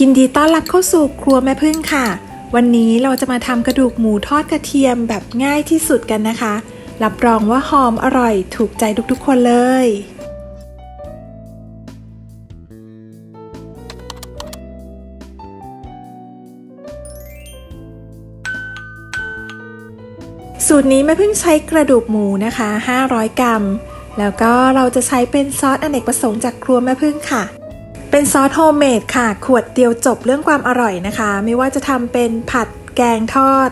ยินดีต้อนรับเข้าสู่ครัวแม่พึ่งค่ะ วันนี้เราจะมาทำกระดูกหมูทอดกระเทียมแบบง่ายที่สุดกันนะคะ รับรองว่าหอมอร่อยถูกใจทุกๆคนเลย สูตรนี้แม่พึ่งใช้กระดูกหมูนะคะ 500 กรัม แล้วก็เราจะใช้เป็นซอสอเนกประสงค์จากครัวแม่พึ่งค่ะ เป็นซอสโฮมเมดค่ะ ขวดเดียวจบเรื่องความอร่อยนะคะ ไม่ว่าจะทำเป็นผัดแกงทอด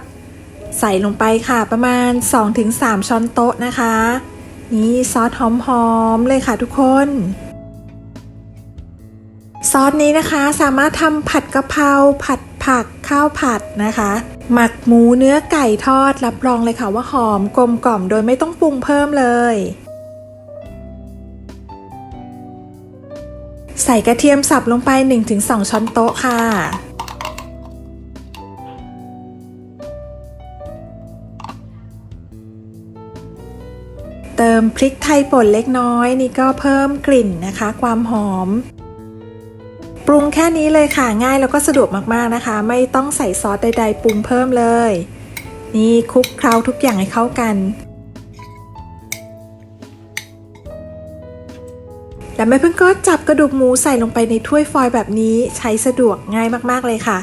ใส่ลงไปค่ะประมาณ 2-3 ช้อนโต๊ะนะคะ นี่ซอสหอมๆเลยค่ะทุกคนซอสนี้นะคะสามารถทำผัดกะเพราผัดผักข้าวผัดนะคะ หมักหมูเนื้อไก่ทอดรับรองเลยค่ะว่าหอมกลมกล่อมโดยไม่ต้องปรุงเพิ่มเลย ใส่กระเทียมสับลงไป 1-2 ช้อนโต๊ะค่ะ เติมพริกไทยป่นเล็กน้อยนี่ก็เพิ่มกลิ่นนะคะ ความหอม ปรุงแค่นี้เลยค่ะง่ายแล้วก็สะดวกมากๆนะคะ ไม่ต้องใส่ซอสใดๆปรุงเพิ่มเลย นี่คลุกเคล้าทุกอย่างให้เข้ากัน แล้วแม่พึ่งก็จับกระดูกหมูใส่ลงไปในถ้วยฟอยล์แบบนี้ใช้สะดวกง่ายมากๆเลยค่ะ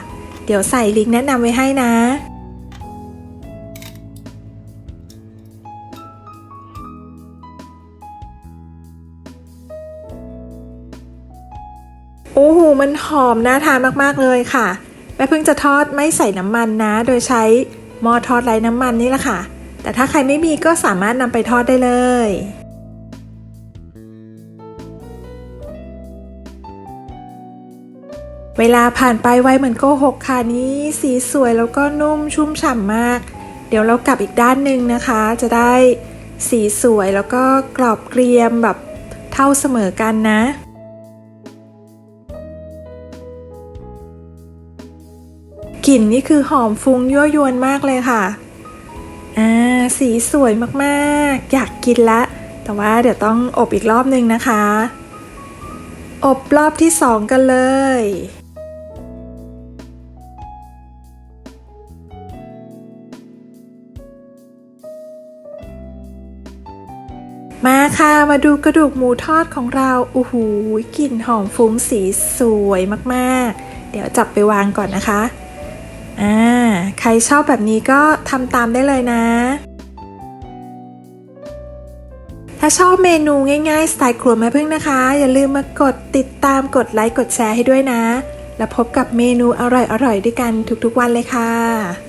เดี๋ยวใส่ลิงก์แนะนำไว้ให้นะ โอ้โหมันหอมน่าทานมากๆเลยค่ะ แม่เพิ่งจะทอดไม่ใส่น้ำมันนะ โดยใช้หม้อทอดไร้น้ำมันนี่แหละค่ะ แต่ถ้าใครไม่มีก็สามารถนำไปทอดได้เลย เวลาผ่านไปไวเหมือนโกหกค่ะนี่สีสวยแล้วก็นุ่มชุ่มฉ่ำมาก เดี๋ยวเรากลับอีกด้านหนึ่งนะคะ จะได้สีสวยแล้วก็กรอบเกรียมแบบเท่าเสมอกันนะกลิ่นนี่คือหอมฟุ้งยั่วยวนมากเลยค่ะ อ่า สีสวยมากๆ อยากกินละ แต่ว่าเดี๋ยวต้องอบอีกรอบนึงนะคะ อบรอบที่สองกันเลย มาค่ะ มาดูกระดูกหมูทอดของเราโอ้โหกลิ่นหอมฟุ้งสีสวยมากๆ เดี๋ยวจับไปวางก่อนนะคะ อ่า ใครชอบแบบนี้ก็ทำตามได้เลยนะ ถ้าชอบเมนูง่ายๆ สไตล์ครัวแม่พึ่งนะคะ อย่าลืมมากดติดตามกดไลค์กดแชร์ให้ด้วยนะ แล้วพบกับเมนูอร่อยๆด้วยกันทุกๆวันเลยค่ะ